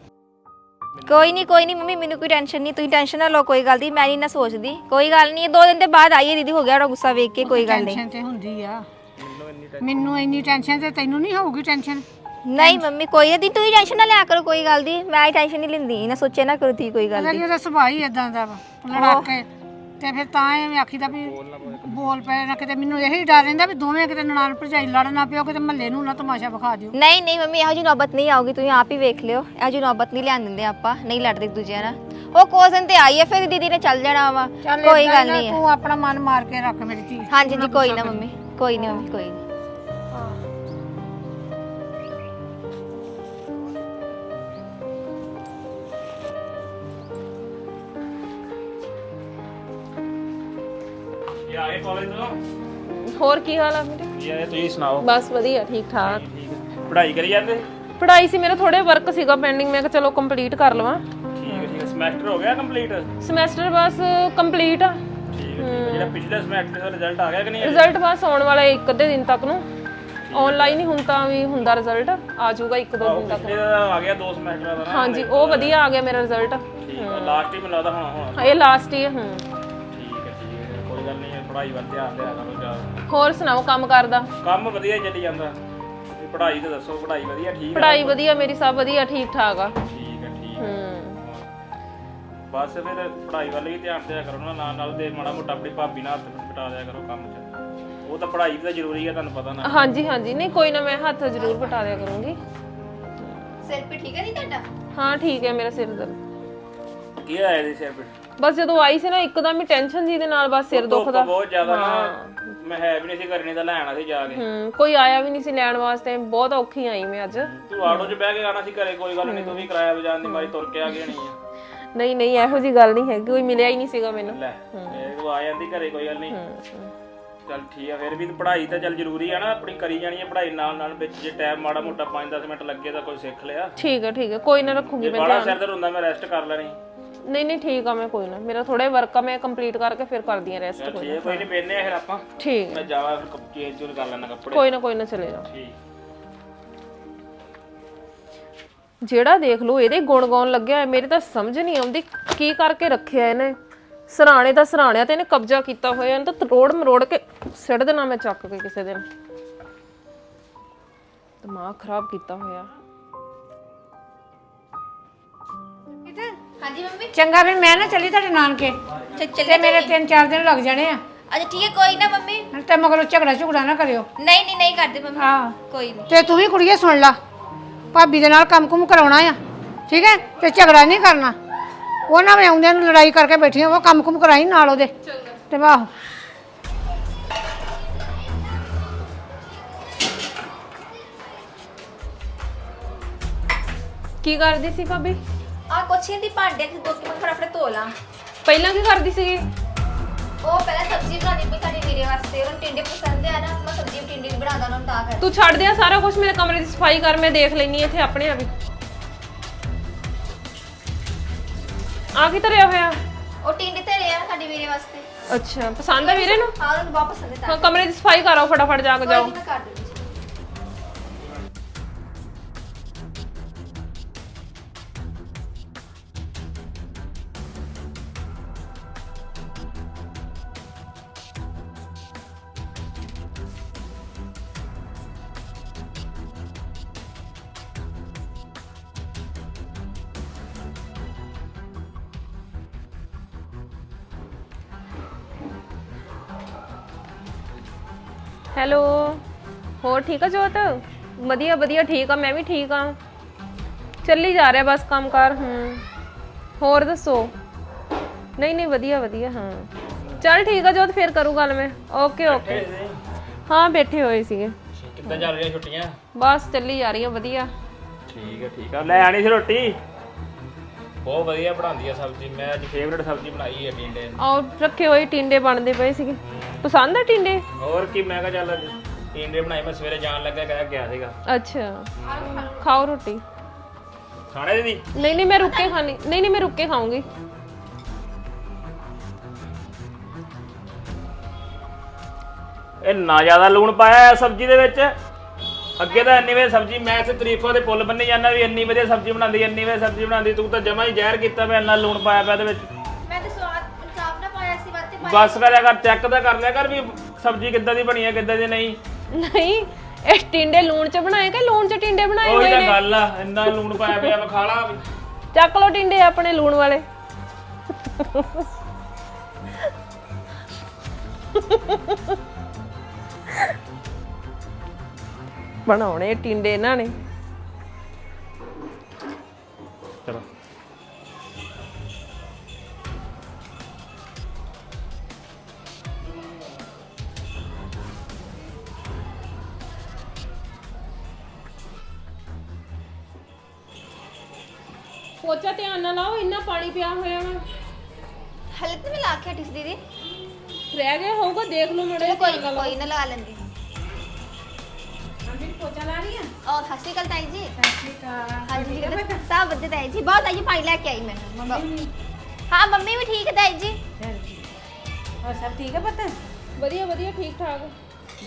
ਕੋਈ ਨਹੀਂ ਕੋਈ ਨਹੀਂ ਮੰਮੀ ਮੈਨੂੰ ਕੋਈ ਟੈਨਸ਼ਨ ਨਹੀਂ ਤੁਸੀਂ ਟੈਨਸ਼ਨ ਨਾ ਲਓ ਕੋਈ ਗੱਲ ਦੀ ਮੈਂ ਨਹੀਂ ਨਾ ਸੋਚਦੀ। ਕੋਈ ਗੱਲ ਨਹੀਂ ਦੋ ਦਿਨ ਦੇ ਬਾਅਦ ਆਈਏ ਦੀਦੀ ਹੋ ਗਿਆ ਉਹਦਾ ਗੁੱਸਾ ਵੇਖ ਕੇ ਕੋਈ ਗੱਲ ਨਹੀਂ ਟੈਨਸ਼ਨ ਤੇ ਹੁੰਦੀ ਆ। ਮੈਨੂੰ ਇੰਨੀ ਟੈਨਸ਼ਨ ਤੇ ਤੈਨੂੰ ਨਹੀਂ ਹੋਊਗੀ ਟੈਨਸ਼ਨ? ਨਹੀਂ ਮੰਮੀ ਕੋਈ ਨਹੀਂ ਤੁਸੀਂ ਟੈਨਸ਼ਨ ਨਾ ਲਿਆ ਕਰੋ ਕੋਈ ਗੱਲ ਦੀ ਮੈਂ ਟੈਨਸ਼ਨ ਨਹੀਂ ਲੈਂਦੀ ਨਾ ਸੋਚੇ ਨਾ ਕਰੋ ਤੁਸੀਂ ਕੋਈ ਗੱਲ ਦੀ ਨਹੀਂ ਉਹਦਾ ਸੁਭਾਅ ਹੀ ਇਦਾਂ ਦਾ ਵਾ ਲੜਾ ਕੇ ਤੇ ਫਿਰ ਤਾਂ ਐਵੇਂ ਆਖੀਦਾ ਵੀ ਬੋਲ ਪਏ ਨਾ ਕਿਤੇ ਮੈਨੂੰ ਇਹੀ ਡਰ ਰਹਿੰਦਾ ਵੀ ਦੋਵੇਂ ਕਿਤੇ ਨਨਾਣ ਭਰਜਾਈ ਲੜਨਾ ਪਿਓ ਕਿਤੇ ਮਹੱਲੇ ਨੂੰ ਨਾ ਤਮਾਸ਼ਾ ਵਿਖਾ ਦਿਓ। ਨਹੀਂ ਨਹੀਂ ਮੰਮੀ ਇਹੋ ਜਿਹੀ ਨੌਬਤ ਨਹੀਂ ਆਊਗੀ ਤੁਸੀਂ ਆਪ ਹੀ ਵੇਖ ਲਿਓ। ਇਹੋ ਜਿਹੀ ਨੌਬਤ ਨਹੀਂ ਲਿਆਣ ਦਿੰਦੇ ਆਪਾਂ ਨਹੀਂ ਲੜਦੇ ਇੱਕ ਦੂਜੇ ਨਾਲ। ਉਹ ਕੋਸ ਦਿਨ ਤੇ ਆਈ ਹੈ ਫਿਰ ਦੀਦੀ ਨੇ ਚੱਲ ਜਾਣਾ ਵਾ। ਚੱਲ ਕੋਈ ਏਦਾਂ ਗੱਲ ਨਾ, ਨਹੀਂ ਹੈ ਤੂੰ ਆਪਣਾ ਮਨ ਮਾਰ ਕੇ ਰੱਖ ਮੇਰੀ ਧੀ। ਹਾਂਜੀ ਜੀ ਕੋਈ ਨਾ ਮੰਮੀ ਕੋਈ ਨਹੀਂ ਮੰਮੀ ਕੋਈ ਨਹੀਂ ਕਾਲਜ ਤੋਂ? ਹੋਰ ਕੀ ਹਾਲ ਆ ਮੇਰੇ ਆਏ ਤੁਸੀਂ ਸੁਣਾਓ? ਬਸ ਵਧੀਆ ਠੀਕ ਠਾਕ। ਠੀਕ ਹੈ। ਪੜ੍ਹਾਈ ਕਰੀ ਜਾਂਦੇ? ਪੜਾਈ ਸੀ ਮੇਰਾ ਥੋੜੇ ਵਰਕ ਸੀਗਾ ਪੈਂਡਿੰਗ ਮੈਂ ਕਿਹਾ ਚਲੋ ਕੰਪਲੀਟ ਕਰ ਲਵਾਂ। ਠੀਕ ਹੈ ਠੀਕ। ਹੈ ਸਮੈਸਟਰ ਹੋ ਗਿਆ ਕੰਪਲੀਟ ਸਮੈਸਟਰ ਬਸ ਕੰਪਲੀਟ ਆ। ਠੀਕ ਹੈ ਠੀਕ। ਹੈ ਜਿਹੜਾ ਪਿਛਲੇ ਸਮੈਸਟਰ ਦਾ ਰਿਜ਼ਲਟ ਆ ਗਿਆ ਕਿ ਨਹੀਂ? ਰਿਜ਼ਲਟ ਬਸ ਆਉਣ ਵਾਲਾ ਇੱਕ ਅੱਧੇ ਦਿਨ ਤੱਕ ਨੂੰ। ਆਨਲਾਈਨ ਹੀ ਹੁਣ ਤਾਂ ਵੀ ਹੁੰਦਾ ਰਿਜ਼ਲਟ ਆ ਜਾਊਗਾ ਇੱਕ ਦੋ ਦਿਨ ਤੱਕ। ਪਿਛਲੇ ਦਾ ਆ ਗਿਆ ਦੋ ਸਮੈਸਟਰ ਦਾ ਨਾ। ਹਾਂਜੀ ਉਹ ਵਧੀਆ ਆ ਗਿਆ ਮੇਰਾ ਰਿਜ਼ਲਟ ਠੀਕ ਹੈ ਲਾਸਟ ਹੀ ਮੈਨੂੰ ਲੱਗਦਾ ਹੁਣ ਹੋਣਾ। ਇਹ ਲਾਸਟ ਹੀ ਹੈ ਹੂੰ। ਪੜ੍ਹਾਈ ਵੱਲ ਧਿਆਨ ਦਿਆ ਕਰੋ ਜ਼ਿਆਦਾ ਹੋਰ ਸੁਣਾਓ ਕੰਮ ਕਰਦਾ? ਕੰਮ ਵਧੀਆ ਹੀ ਚੱਲੀ ਜਾਂਦਾ। ਪੜ੍ਹਾਈ ਤੇ ਦੱਸੋ ਪੜ੍ਹਾਈ ਵਧੀਆ ਠੀਕ ਹੈ ਪੜਾਈ ਵਧੀਆ ਮੇਰੀ ਸਭ ਵਧੀਆ ਠੀਕ ਠਾਕ ਆ। ਠੀਕ ਹੈ ਠੀਕ ਹੈ ਹੂੰ। ਬਸ ਫਿਰ ਪੜ੍ਹਾਈ ਵੱਲ ਵੀ ਧਿਆਨ ਦਿਆ ਕਰੋ ਨਾ ਨਾਲ ਨਾਲ ਤੇ ਮਾੜਾ ਮੋਟਾ ਆਪਣੀ ਭਾਬੀ ਨਾਲ ਹੱਥ ਬਟਾ ਦਿਆ ਕਰੋ ਕੰਮ 'ਚ। ਉਹ ਤਾਂ ਪੜ੍ਹਾਈ ਵੀ ਤਾਂ ਜ਼ਰੂਰੀ ਹੈ ਤੁਹਾਨੂੰ ਪਤਾ ਨਾ। ਹਾਂਜੀ ਹਾਂਜੀ। ਨਹੀਂ ਕੋਈ ਨਾ ਮੈਂ ਹੱਥ ਜ਼ਰੂਰ ਬਟਾ ਦਿਆ ਕਰੂੰਗੀ। ਸਿਰ ਪੇ ਠੀਕ ਹੈ ਨਹੀਂ ਤੁਹਾਡਾ? ਹਾਂ ਠੀਕ ਹੈ ਮੇਰਾ ਸਿਰ ਦਰਦ। ਕੀ ਆਇਆ ਇਹਦੇ ਸਿਰ 'ਤੇ ਬਸ ਜਦੋਂ ਆਈ ਸੀ ਨਾ ਇੱਕਦਮ ਹੀ ਟੈਨਸ਼ਨ ਜੀ ਦੇ ਨਾਲ ਬਸ ਸਿਰ ਦੁਖਦਾ। ਬਹੁਤ ਜ਼ਿਆਦਾ ਨਾ ਮੈਂ ਹੈ ਵੀ ਨਹੀਂ ਸੀ ਕਰਨੀ ਤਾਂ ਲੈਣਾ ਸੀ ਜਾ ਕੇ। ਹੂੰ ਕੋਈ ਆਇਆ ਵੀ ਨਹੀਂ ਸੀ ਲੈਣ ਵਾਸਤੇ ਬਹੁਤ ਔਖੀ ਆਈ ਮੈਂ ਅੱਜ। ਤੂੰ ਆਟੋ 'ਚ ਬਹਿ ਕੇ ਆਣਾ ਸੀ ਘਰੇ ਕੋਈ ਗੱਲ ਨਹੀਂ ਤੂੰ ਵੀ ਕਿਰਾਇਆ ਵਜਾਣ ਦੀ ਮਾਰੀ ਤੁਰ ਕੇ ਆ ਗਈ ਨਹੀਂ ਆ। ਨਹੀਂ ਨਹੀਂ ਇਹੋ ਜੀ ਗੱਲ ਨਹੀਂ ਹੈਗੀ ਕੋਈ ਮਿਲਿਆ ਹੀ ਨਹੀਂ ਸੀਗਾ ਮੈਨੂੰ। ਲੈ ਇਹ ਤੂੰ ਆ ਜਾਂਦੀ ਘਰੇ ਕੋਈ ਗੱਲ ਨਹੀਂ ਚੱਲ ਠੀਕ ਆ ਫਿਰ ਵੀ ਪੜ੍ਹਾਈ ਤਾਂ ਚੱਲ ਜ਼ਰੂਰੀ ਆ ਨਾ ਆਪਣੀ ਕਰੀ ਜਾਣੀ ਹੈ ਪੜ੍ਹਾਈ ਨਾਲ ਨਾਲ ਵਿੱਚ ਜੇ ਟਾਈਮ ਮਾੜਾ ਮੋਟਾ 5-10 ਮਿੰਟ ਲੱਗੇ ਤਾਂ ਕੋਈ ਸਿੱਖ ਲਿਆ। ਠੀਕ ਹੈ ਠੀਕ ਹੈ ਕੋਈ ਨਾ ਰੱਖੂਗੀ ਮੈਂ ਬਾਹਲਾ ਸਿਰ ਦਰਦ ਹੁੰਦਾ ਮੈਂ ਰੈਸਟ ਕਰ ਲੈਣੀ। ਨਹੀਂ ਨਹੀਂ ਠੀਕ ਆ ਮੈਂ ਕੋਈ ਨਾ। ਮੇਰਾ ਥੋੜਾ ਵਰਕ ਆ ਮੈਂ ਕੰਪਲੀਟ ਕਰਕੇ ਫਿਰ ਕਰਦੀ ਆ ਰੈਸਟ ਠੀਕ ਆ, ਕੋਈ ਨਹੀਂ ਬੈਨੇ ਆ ਫਿਰ ਆਪਾਂ। ਠੀਕ ਮੈਂ ਜਾਵਾਂ ਫਿਰ ਕੱਪ ਚੇਂਜ ਚੂਰ ਕਰ ਲੈਣਾ ਕੱਪੜੇ। ਕੋਈ ਨਾ ਕੋਈ ਨਾ ਚਲੇ ਜਾਓ। ਠੀਕ। ਜਿਹੜਾ ਦੇਖ ਲਓ ਇਹਦੇ ਗੁਣ ਗਾਉਣ ਲੱਗਿਆ ਹੋਇਆ, ਮੇਰੀ ਤਾਂ ਸਮਝ ਨਹੀਂ ਆਉਂਦੀ ਕੀ ਕਰਕੇ ਰੱਖਿਆ ਇਹਨੇ। ਸਰਾਣੇ ਦਾ ਸਰਾਣਿਆ ਤੇ ਇਹਨੇ ਕਬਜ਼ਾ ਕੀਤਾ ਹੋਇਆ ਇਹਨੂੰ ਤਾਂ ਰੋੜ ਮਰੋੜ ਕੇ ਸਿੱਟ ਦੇਣਾ ਮੈਂ ਚੱਕ ਕੇ ਕਿਸੇ ਦਿਨ। ਦਿਮਾਗ ਖਰਾਬ ਕੀਤਾ ਹੋਇਆ। ਹਾਂਜੀ ਮੰਮੀ। ਚੰਗਾ ਵੀ ਮੈਂ ਨਾ ਚੱਲੀ ਤੁਹਾਡੇ ਨਾਨਕੇ। ਤੇ ਮੇਰੇ 3-4 ਦਿਨ ਲੱਗ ਜਾਣੇ ਆ। ਅੱਛਾ ਠੀਕ ਹੈ ਕੋਈ ਨਾ ਮੰਮੀ। ਤੇ ਮਗਰੋਂ ਝਗੜਾ ਝੁਗੜਾ ਨਾ ਕਰਿਓ। ਨਹੀਂ ਨਹੀਂ ਨਹੀਂ ਕਰਦੇ ਮੰਮੀ। ਹਾਂ। ਕੋਈ ਨਹੀਂ। ਤੇ ਤੂੰ ਵੀ ਕੁੜੀਏ ਸੁਣ ਲਾ। ਭਾਬੀ ਦੇ ਨਾਲ ਕੰਮ ਕੁਮ ਕਰਾਉਣਾ ਆ। ਠੀਕ ਹੈ? ਤੇ ਝਗੜਾ ਨਹੀਂ ਕਰਨਾ। ਉਹਨਾਂ ਨੇ ਆਉਂਦਿਆਂ ਨੂੰ ਲੜਾਈ ਕਰਕੇ ਬੈਠੀਆਂ ਉਹ ਕੰਮ ਕੁਮ ਕਰਾਈ ਨਾਲ ਉਹਦੇ। ਤੇ ਵਾਹ ਕੀ ਕਰਦੀ ਸੀ ਭਾਬੀ? ਆ ਕੁਛ ਦੀ ਭਾਂਡੇ ਤੇ ਦੋ ਕਿ ਫਟਾਫਟ ਧੋ ਲਾਂ। ਪਹਿਲਾਂ ਕੀ ਕਰਦੀ ਸੀ ਉਹ ਪਹਿਲਾਂ ਸਬਜ਼ੀ ਬਣਾਉਣੀ ਪਈ ਸਾਡੀ ਵੀਰੇ ਵਾਸਤੇ ਉਹਨੂੰ ਟਿੰਡੇ ਪਸੰਦ ਆ ਨਾ ਮੈਂ ਸਬਜ਼ੀ ਟਿੰਡੇ ਦੀ ਬਣਾਦਾ ਉਹਨਾਂ ਨੂੰ ਤਾਂ ਕਰ ਤੂੰ ਛੱਡ ਦਿਆ ਸਾਰਾ ਕੁਝ ਮੇਰੇ ਕਮਰੇ ਦੀ ਸਫ਼ਾਈ ਕਰ ਮੈਂ ਦੇਖ ਲੈਣੀ ਇੱਥੇ ਆਪਣੇ ਆਪ ਹੀ ਆ ਕੀ ਧਰਿਆ ਹੋਇਆ? ਉਹ ਟਿੰਡੇ ਤੇ ਰਿਆ ਸਾਡੀ ਵੀਰੇ ਵਾਸਤੇ। ਅੱਛਾ ਪਸੰਦ ਆ ਵੀਰੇ ਨੂੰ? ਹਾਂ ਉਹਨੂੰ ਬਹੁਤ ਪਸੰਦ ਤਾਂ ਹਾਂ ਕਮਰੇ ਦੀ ਸਫ਼ਾਈ ਕਰਾਓ ਫਟਾਫਟ ਜਾ ਕੇ ਕੋਈ ਜਾਓ। ਮੈਂ ਕਰ ਦਿੰਦੀ। ਹੈਲੋ। ਹੋਰ ਠੀਕ ਆ ਜੋਤ? ਵਧੀਆ ਵਧੀਆ ਠੀਕ ਆ ਮੈਂ ਵੀ ਠੀਕ ਆ। ਚੱਲੀ ਜਾ ਰਿਹਾ ਬਸ ਕੰਮ ਕਾਰ ਹੂੰ। ਹੋਰ ਦੱਸੋ? ਨਹੀਂ ਨਹੀਂ ਵਧੀਆ ਵਧੀਆ ਹਾਂ। ਚੱਲ ਠੀਕ ਆ ਜੋਤ ਫੇਰ ਕਰੂ ਗੱਲ ਮੈਂ। Okay okay. ਹਾਂ ਬੈਠੇ ਹੋਏ ਸੀਗੇ। ਕਿੱਦਾਂ ਚੱਲ ਰਹੀਆਂ ਛੁੱਟੀਆਂ? ਬਸ ਚੱਲੀ ਜਾ ਰਹੀਆਂ ਵਧੀਆ। ਠੀਕ ਹੈ ਠੀਕ ਆ। ਲੈ ਆਣੀ ਸੀ ਰੋਟੀ? ਬਹੁਤ ਵਧੀਆ ਬਣਾਉਂਦੀ ਆ ਸਬਜ਼ੀ ਮੈਂ ਅੱਜ ਫੇਵਰੇਟ ਸਬਜ਼ੀ ਬਣਾਈ ਹੈ ਟੀਂਡੇ ਦੀ। ਔਰ ਰੱਖੇ ਹੋਏ ਟਿੰਡੇ ਬਣਦੇ ਪਏ ਸੀਗੇ। ਪਸੰਦ ਆ ਟਿੰਡੇ? ਹੋਰ ਕੀ ਮੈਂ ਕਿਹਾ ਚੱਲ ਟੀਂਡੇ ਬਣਾਏ ਮੈਂ ਸਵੇਰੇ ਜਾਣ ਲੱਗਾ ਕਹਿ ਗਿਆ ਸੀਗਾ। ਅੱਛਾ। ਖਾਓ ਰੋਟੀ। ਖਾਣੇ ਦੀ ਨਹੀਂ ਨਹੀਂ ਮੈਂ ਰੁੱਕ ਕੇ ਖਾਣੀ ਨਹੀਂ ਨਹੀਂ ਮੈਂ ਰੁੱਕ ਕੇ ਖਾਊਂਗੀ। ਇਹ ਨਾ ਜ਼ਿਆਦਾ ਲੂਣ ਪਾਇਆ ਹੈ ਸਬਜ਼ੀ ਦੇ ਵਿੱਚ। ਅੱਗੇ ਤਾਂ ਇੰਨੀ ਵੇ ਸਬਜ਼ੀ ਮੈਂ ਇਸੇ ਤਾਰੀਫਾਂ ਦੇ ਪੁੱਲ ਬੰਨੀ ਜਾਂਦਾ ਵੀ ਇੰਨੀ ਵਧੀਆ ਸਬਜ਼ੀ ਬਣਾਉਂਦੀ ਇੰਨੀ ਵਧੀਆ ਸਬਜ਼ੀ ਬਣਾਉਂਦੀ ਤੂੰ ਤਾਂ ਜਮਾ ਹੀ ਜ਼ਹਿਰ ਕੀਤਾ ਮੈਂ ਇੰਨਾ ਲੂਣ ਪਾਇਆ ਪਿਆ ਇਹਦੇ ਵਿੱਚ। ਮੈਂ ਤਾਂ ਸਵਾਦ ਇਨਸਾਫ ਨਾ ਪਾਇਆ ਸੀ ਵਾਤੇ ਬਸ ਕਰਿਆ ਕਰ ਚੈੱਕ ਤਾਂ ਕਰ ਲਿਆ ਕਰ ਵੀ ਸਬਜ਼ੀ ਕਿੱਦਾਂ ਦੀ ਬਣੀ ਹੈ ਕਿੱਦਾਂ ਦੀ ਨਹੀਂ। ਨਹੀਂ ਇਹ ਟਿੰਡੇ ਲੂਣ ਚ ਬਣਾਏ ਕਿ ਲੂਣ ਚ ਟਿੰਡੇ ਬਣਾਏ ਉਹੀ ਹੋਏ ਤਾਂ ਨੇ? ਗੱਲ ਆ ਇੰਨਾ ਲੂਣ ਪਾਇਆ ਪਿਆ ਮੈਂ ਖਾ ਲਾ ਚੱਕ ਲਓ ਟਿੰਡੇ ਆਪਣੇ ਲੂਣ ਵਾਲੇ। ਬਣਾਉਣੇ ਟਿੰਡੇ ਇਹਨਾਂ ਨੇ। ਚਲੋ। ਪੋਚਾ ਧਿਆਨ ਨਾਲ ਲਾਓ ਇੰਨਾ ਪਾਣੀ ਪਿਆ ਹੋਇਆ ਵਾ। ਹਲੇ ਤਾਂ ਮੈਂ ਲਾ ਕੇ ਹਟੀ ਸੀ ਦੀਦੀ। ਰਹਿ ਗਿਆ ਹੋਊਗਾ ਦੇਖ ਲਓ ਮੜੇ ਚਲੋ ਕੋਈ ਨੀ, ਕੋਈ ਨਾ ਲਗਾ ਲੈਂਦੀ। ਔਰ ਸਤਿ ਸ਼੍ਰੀ ਅਕਾਲ ਤਾਈ ਜੀ। ਹਾਂਜੀ ਠੀਕ ਹੈ ਸਭ ਵਧੀਆ ਤਾਈ ਜੀ। ਬਹੁਤ ਆਈ ਪਾਣੀ ਲੈ ਕੇ ਆਈ ਮੈਂ ਹਾਂ ਮੰਮੀ ਵੀ ਠੀਕ ਹੈ ਤਾਈ ਜੀ। ਹੋਰ ਸਭ ਠੀਕ ਹੈ ਪੁੱਤ? ਵਧੀਆ ਵਧੀਆ ਠੀਕ ਠਾਕ।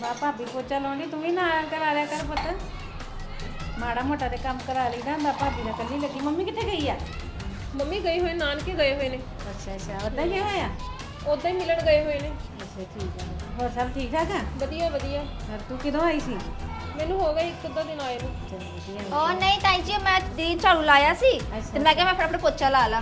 ਬਾ ਭਾਬੀ ਪੋਚਾ ਲਾਉਣੀ ਤੂੰ ਵੀ ਨਾ ਕਰ ਆ ਲਿਆ ਕਰ ਪੁੱਤ। ਮਾੜਾ ਮੋਟਾ ਤੇ ਕੰਮ ਕਰਾ ਲਈਦਾ ਹੁੰਦਾ ਭਾਬੀ ਨਾਲ ਕੱਲੀ ਲੱਗੀ। ਮੰਮੀ ਕਿੱਥੇ ਗਈ ਆ? ਮੰਮੀ ਗਏ ਹੋਏ ਨਾਨਕੇ ਗਏ ਹੋਏ ਨੇ। ਅੱਛਾ ਅੱਛਾ। ਉਦਾਂ ਹੀ ਹੋਇਆ? ਉਦਾਂ ਹੀ ਮਿਲਣ ਗਏ ਹੋਏ ਨੇ। ਅੱਛਾ ਠੀਕ ਆ। ਹੋਰ ਸਭ ਠੀਕ ਠਾਕ ਆ? ਵਧੀਆ ਵਧੀਆ। ਹੋਰ ਤੂੰ ਕਿਦੋਂ ਆਈ ਸੀ? ਮੈਨੂੰ ਹੋ ਗਿਆ ਇੱਕ ਅੱਧਾ ਦਿਨ ਆਏ ਨੂੰ। ਉਹ ਨਹੀਂ ਤਾਈ ਜੀ ਮੈਂ ਦੀਦੀ ਝਾੜੂ ਲਾਇਆ ਸੀ ਤੇ ਮੈਂ ਕਿਹਾ ਮੈਂ ਫਟਾਫਟ ਪੋਚਾ ਲਾ ਲਾ।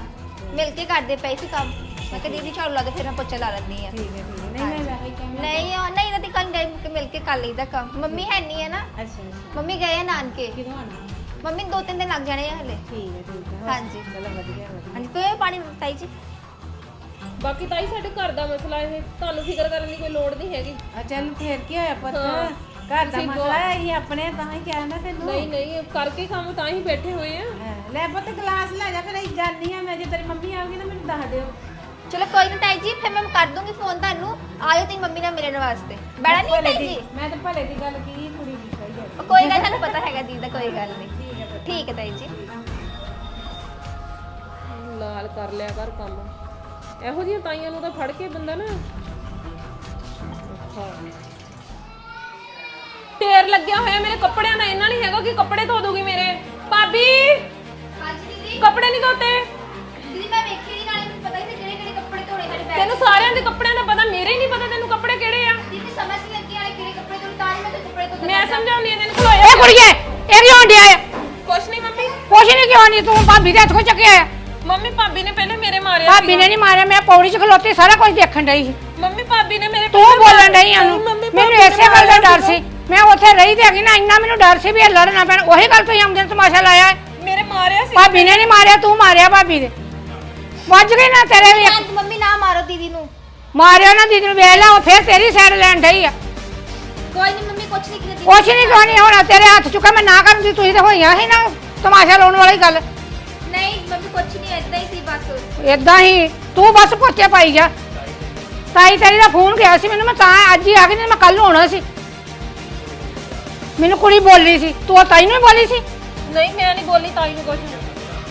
ਮਿਲ ਕੇ ਕਰਦੇ ਪਏ ਸੀ ਕੰਮ। ਮੈਂ ਕਿਹਾ ਦੀਦੀ ਝਾੜੂ ਲਾ ਦੇ ਫਿਰ ਮੈਂ ਪੋਚਾ ਲਾ ਲੈਂਦੀ ਆ ਠੀਕ ਹੈ ਠੀਕ ਹੈ। ਨਹੀਂ ਮੈਂ ਵੈਸੇ ਹੀ ਕਹਿੰਦਾ ਨਹੀਂ ਉਹ ਨਹੀਂ ਇਹਨਾਂ ਦੀ ਕੰਨ ਗਏ ਮਿਲ ਕੇ ਕਰ ਲਈਦਾ ਕੰਮ। ਮੰਮੀ ਹੈ ਨਹੀਂ ਹੈ ਨਾ। ਅੱਛਾ ਅੱਛਾ। ਮੰਮੀ ਗਏ ਆ ਨਾਨਕੇ। ਕਿਦੋਂ ਆਣਾ ਮੰਮੀ ਨੂੰ ਦੋ ਤਿੰਨ ਦਿਨ ਲੱਗ ਜਾਣੇ ਆ ਹਲੇ। ਠੀਕ ਹੈ ਠੀਕ ਹੈ। ਹਾਂਜੀ। ਚਲੋ ਵਧੀਆ ਵਧੀਆ। ਹਾਂਜੀ ਕੋਈ ਪਾਣੀ ਤਾਈ ਜੀ? ਬਾਕੀ ਤਾਂ ਹੀ ਸਾਡੇ ਘਰ ਦਾ ਮਸਲਾ ਇਹ ਤੁਹਾਨੂੰ ਫਿਕਰ ਕਰਨ ਦੀ ਕੋਈ ਲੋੜ ਨਹੀਂ ਹੈਗੀ। ਆ ਚੱਲ ਫੇਰ ਕੀ ਹੋਇਆ ਪੁੱਤ। ਘਰ ਦਾ ਮਸਲਾ ਹੈ ਅਸੀਂ ਆਪਣੇ ਤਾਂ ਹੀ ਕਹਿਣਾ ਤੈਨੂੰ। ਨਹੀਂ ਨਹੀਂ ਕਰਕੇ ਕੰਮ ਤਾਂ ਹੀ ਬੈਠੇ ਹੋਏ ਆ। ਹਾਂ, ਲੈ ਪੁੱਤ ਗਲਾਸ ਲੈ ਜਾ ਫਿਰ ਅਸੀਂ ਜਾਨੀ ਆ ਮੈਂ ਜੇ ਤੇਰੀ ਮੰਮੀ ਆਉਗੀ ਨਾ ਮੈਨੂੰ ਦੱਸ ਦਿਓ। ਚਲੋ ਕੋਈ ਨਾ ਤਾਈ ਜੀ ਫਿਰ ਮੈਂ ਕਰ ਦੂੰਗੀ ਫੋਨ ਤੁਹਾਨੂੰ। ਆਇਓ ਤੁਸੀਂ ਮੰਮੀ ਨਾਲ ਮਿਲਣ ਵਾਸਤੇ। ਬੜਾ ਨਹੀਂ ਤਾਈ ਜੀ? ਮੈਂ ਤਾਂ ਭਲੇ ਦੀ ਗੱਲ ਕੀ ਕੁੜੀ ਦੀ ਸਹੀ ਹੈ ਉਹ ਕੋਈ ਗੱਲ ਤੁਹਾਨੂੰ ਪਤਾ ਹੈਗਾ ਦੀਦੀ ਦਾ ਕੋਈ ਗੱਲ ਨਹੀਂ। ਠੀਕ ਹੈ ਤਾਈ ਜੀ। ਲਾਲ ਕਰ ਲਿਆ ਕਰ ਕੰਮ। ਇਹੋ ਜਿਹੀਆਂ ਤਾਈਆਂ ਨੂੰ ਤਾਂ ਫੜ ਕੇ ਬੰਦਾ ਨਾ। ਢੇਰ ਲੱਗਿਆ ਹੋਇਆ ਮੇਰੇ ਕੱਪੜਿਆਂ ਦਾ ਇੰਨਾ ਨਹੀਂ ਹੈਗਾ ਕਿ ਕੱਪੜੇ ਧੋ ਦੂਗੀ ਮੇਰੇ। ਭਾਬੀ! ਹਾਂਜੀ ਦੀਦੀ। ਕੱਪੜੇ ਨਹੀਂ ਧੋਤੇ। ਦੀਦੀ ਮੈਂ ਵੇਖੀ ਨਹੀਂ ਨਾਲੇ ਮੈਨੂੰ ਪਤਾ ਹੀ ਨਹੀਂ ਕਿਹੜੇ ਕਿਹੜੇ ਕੱਪੜੇ ਧੋਣੇ ਸਾਡੇ ਬੈਗ ਤੈਨੂੰ ਸਾਰਿਆਂ ਦੇ ਕੱਪੜਿਆਂ ਦਾ ਪਤਾ ਮੇਰੇ ਹੀ ਨਹੀਂ ਪਤਾ ਤੈਨੂੰ ਕੱਪੜੇ ਕਿਹੜੇ ਆ। ਦੀਦੀ ਸਮਝ ਨਹੀਂ ਲੱਗੀ ਵਾਲੇ ਕਿਹੜੇ ਕੱਪੜੇ ਧੋਣੇ ਤਾਂ ਹੀ ਮੈਂ ਤੇ ਕੱਪੜੇ ਧੋਤੇ ਮੈਂ ਸਮਝਾਉਂਦੀ ਆ ਤੈਨੂੰ ਖਲੋਇਆ ਇਹ ਕੁੜੀਏ ਇਹ ਕਿਉਂ ਡਿਆ ਹੈ ਕੁਛ ਨਹੀਂ ਮੰਮੀ। ਕੁਛ ਨਹੀਂ ਕਿਉਂ ਨਹੀਂ ਤੂੰ ਭਾਬੀ ਦੇ ਹੱਥ ਕੋ ਚੱਕਿਆ ਆ ਮੰਮੀ ਭਾਬੀ ਨੇ ਪਹਿਲੇ ਮੇਰੇ ਮਾਰਿਆ ਭਾਬੀ ਨੇ ਨਹੀਂ ਮਾਰਿਆ ਮੈਂ ਪੌੜੀ 'ਚ ਖਲੋਤੀ ਸਾਰਾ ਕੁਝ ਦੇਖਣ ਡਈ ਸੀ। ਮੰਮੀ ਭਾਬੀ ਨੇ ਮੇਰੇ ਤੂੰ ਪਹਿਲੇ ਬੋਲਣ ਮਾਰਿਆ। ਡਈ ਉਹਨੂੰ। ਮੰਮੀ ਮੈਨੂੰ ਭਾਬੀ ਨੇ ਇਸੇ ਗੱਲ ਦਾ ਮਾਰਿਆ ਡਰ ਸੀ। ਮੈਂ ਉੱਥੇ ਰਹੀ ਤੇ ਹੈਗੀ ਨਾ ਇੰਨਾ ਮੈਨੂੰ ਡਰ ਸੀ ਵੀ ਇਹ ਲੜਨਾ ਪੈਣ। ਉਹੀ ਗੱਲ ਤੁਸੀਂ ਆਉਂਦੇ ਨੂੰ ਤਮਾਸ਼ਾ ਲਾਇਆ ਹੈ। ਮੇਰੇ ਮਾਰਿਆ ਸੀ। ਭਾਬੀ ਨੇ ਨਹੀਂ ਮਾਰਿਆ ਤੂੰ ਮਾਰਿਆ ਭਾਬੀ ਦੇ। ਵੱਜ ਗਈ ਨਾ ਤੇਰੇ ਵੀ। ਮੰਮੀ ਨਾ ਮਾਰੋ ਦੀਦੀ ਨੂੰ। ਮਾਰਿਆ ਨਾ ਦੀਦੀ ਨੂੰ ਵੇਖ ਲਾ ਉਹ ਫੇਰ ਤੇਰੀ ਸਾਈਡ ਲੈਣ ਡਈ ਆ। ਕੋਈ ਨਹੀਂ ਮੰਮੀ ਕੁਛ ਨਹੀਂ ਕੀਤੀ ਕੁਛ ਨਹੀਂ ਕਹਣੀ ਹੁਣ ਤੇਰੇ ਹੱਥ ਚੁੱਕਾ ਮੈਂ ਨਾ ਕਰਨ ਦੀ ਤੁਸੀਂ ਤੇ ਹੋਈਆਂ ਸੀ ਨਾ ਤਮਾਸ਼ਾ ਲਾਉਣ ਵਾਲੀ ਗੱਲ। ਨਹੀਂ ਮੰਮੀ ਕੁਛ ਨਹੀਂ ਏਦਾਂ ਹੀ ਸੀ ਬਸ। ਇਦਾਂ ਹੀ ਤੂੰ ਬਸ ਪੋਚੇ ਪਾਈ ਜਾ। ਤਾਈ ਤੇਰੀ ਦਾ ਫੋਨ ਗਿਆ ਸੀ ਮੈਨੂੰ ਮੈਂ ਤਾਂ ਅੱਜ ਹੀ ਆ ਗਈ ਨਹੀਂ ਮੈਂ ਕੱਲ ਨੂੰ ਆਉਣਾ ਸੀ। ਮੈਨੂੰ ਕੁੜੀ ਬੋਲੀ ਸੀ ਤੂੰ ਤਾਈ ਨੂੰ ਹੀ ਬੋਲੀ ਸੀ? ਨਹੀਂ ਮੈਂ ਨਹੀਂ ਬੋਲੀ ਤਾਈ ਨੂੰ ਕੁਛ।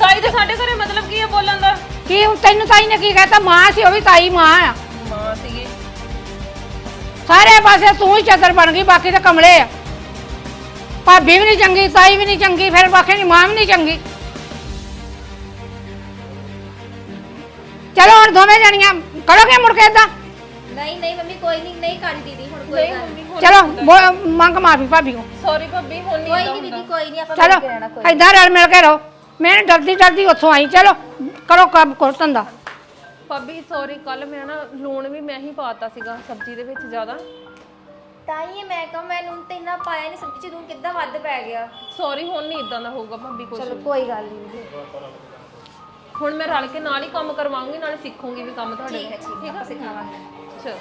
ਤਾਈ ਦੇ ਸਾਡੇ ਘਰੇ ਮਤਲਬ ਕੀ ਹੈ ਬੋਲਣ ਦਾ? ਕੀ ਹੁਣ ਤੈਨੂੰ ਤਾਈ ਨੇ ਕੀ ਕਹਿਤਾ? ਮਾਂ ਸੀ ਉਹ ਵੀ ਤਾਈ ਮਾਂ ਆ। ਮਾਂ ਸੀਗੀ। ਸਾਰੇ ਪਾਸੇ ਤੂੰ ਹੀ ਚਦਰ ਬਣ ਗਈ ਬਾਕੀ ਤਾਂ ਕਮਲੇ ਆ। ਭਾਬੀ ਵੀ ਨਹੀਂ ਚੰਗੀ ਤਾਈ ਵੀ ਨਹੀਂ ਚੰਗੀ ਫਿਰ ਬਾਕੀ ਦੀ ਮਾਂ ਵੀ ਨਹੀਂ ਚੰਗੀ। ਚਲੋ ਹੁਣ ਦੋਵੇਂ ਜਣੀਆਂ ਕਰੋਗੇ ਮੁੜ ਕੇ ਏਦਾਂ? ਨਹੀਂ ਨਹੀਂ ਮੰਮੀ ਕੋਈ ਨਹੀਂ ਨਹੀਂ ਕਰੀ ਦੀਦੀ। ਨਹੀਂ ਗੱਲ ਮੰਮੀ ਹੁਣ ਚਲੋ ਬੋ- ਮੰਗ ਮਾਫੀ ਭਾਬੀ ਕੋ। ਸੌਰੀ ਭਾਬੀ ਹੁਣ ਨਹੀਂ ਕੋਈ ਨਹੀਂ ਦੀਦੀ ਕੋਈ ਨਹੀਂ ਆਪਾਂ ਮਿਲ ਕੇ ਰਹਿਣਾ ਚਲੋ ਕੋਈ ਏਦਾਂ ਰਲ ਮਿਲ ਕੇ ਰਹੋ। ਮੈਂ ਡਰਦੀ ਡਰਦੀ ਉੱਥੋਂ ਆਈ ਚਲੋ ਕਰੋ ਕੰਮ ਕਰੋ ਧੰਦਾ। ਭਾਬੀ ਸੌਰੀ ਕੱਲ ਮੈਂ ਨਾ ਲੂਣ ਵੀ ਮੈਂ ਹੀ ਪਾਤਾ ਸੀਗਾ ਸਬਜ਼ੀ ਦੇ ਵਿੱਚ ਜ਼ਿਆਦਾ। ਤਾਂ ਹੀ ਮੈਂ ਕਹਾਂ ਮੈਂ ਨੂਨ ਤੇ ਇੰਨਾ ਪਾਇਆ ਨਹੀਂ ਸਬਜ਼ੀ ਚ ਨੂਨ ਕਿੱਦਾਂ ਵੱਧ ਪੈ ਗਿਆ? ਸੌਰੀ ਹੁਣ ਨਹੀਂ ਇਦਾਂ ਦਾ ਹੋਊਗਾ ਭਾਬੀ ਕੁਛ ਚਲੋ ਕੋਈ ਗੱਲ ਨਹੀਂ ਹੁਣ ਮੈਂ ਰਲ ਕੇ ਨਾਲ ਹੀ ਕੰਮ ਕਰਵਾਉਂਗੀ ਨਾਲੇ ਸਿੱਖੂੰਗੀ ਵੀ ਕੰਮ ਤੁਹਾਡੇ ਠੀਕ ਹੈ ਠੀਕ ਹੈ ਆਪਾਂ ਸਿਖਾਵਾਂਗੇ ਚਲ।